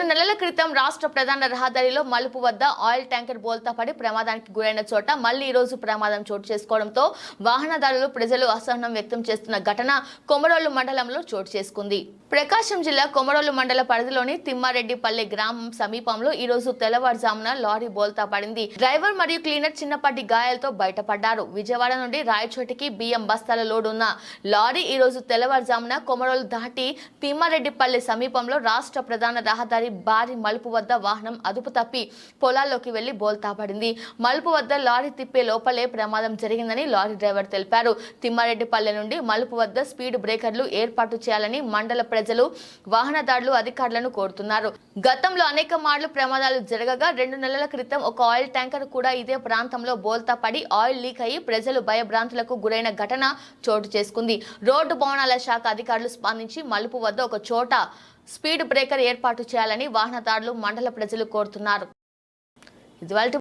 రెండు నెలల క్రితం రాష్ట్ర ప్రధాన రహదారిలో మలుపు వద్ద ఆయిల్ ట్యాంకర్ బోల్తా పడి ప్రమాదానికి గురైన చోట మళ్ళీ ఈ రోజు ప్రమాదం చోటు చేసుకోవడంతో వాహనదారులు ప్రజలు అసహనం వ్యక్తం చేస్తున్న ఘటన కొమరోలు మండలంలో చోటు చేసుకుంది. ప్రకాశం జిల్లా కొమరోలు మండల పరిధిలోని తిమ్మారెడ్డిపల్లి గ్రామం సమీపంలో ఈ రోజు తెల్లవారుజామున లారీ బోల్తా పడింది. డ్రైవర్ మరియు క్లీనర్ చిన్నపాటి గాయాలతో బయటపడ్డారు. విజయవాడ నుండి రాయచోటికి బియ్యం బస్తాల లోడ్ ఉన్న లారీ ఈ రోజు తెల్లవారుజామున కొమరోలు దాటి తిమ్మారెడ్డిపల్లి సమీపంలో రాష్ట్ర ప్రధాన రహదారి భారీ మలుపు వద్ద వాహనం అదుపు తప్పి పొలాల్లోకి వెళ్ళి బోల్తా పడింది మలుపు వద్ద లారీ తిప్పే లోపలే ప్రమాదం జరిగిందని లారీ డ్రైవర్ తెలిపారు. తిమ్మారెడ్డిపల్లె నుండి మలుపు వద్ద స్పీడ్ బ్రేకర్లు ఏర్పాటు చేయాలని మండల ప్రజలు వాహనదారులు అధికారులను కోరుతున్నారు. గతంలో అనేక మార్లు ప్రమాదాలు జరగగా రెండు నెలల క్రితం ఒక ఆయిల్ ట్యాంకర్ కూడా ఇదే ప్రాంతంలో బోల్తా పడి ఆయిల్ లీక్ అయ్యి ప్రజలు భయభ్రాంతులకు గురైన ఘటన చోటు చేసుకుంది. రోడ్డు భవనాల శాఖ అధికారులు స్పందించి మలుపు వద్ద ఒక చోట స్పీడ్ బ్రేకర్ ఏర్పాటు చేయాలని వాహనదారులు మండల ప్రజలు కోరుతున్నారు. ఇదివాల్టి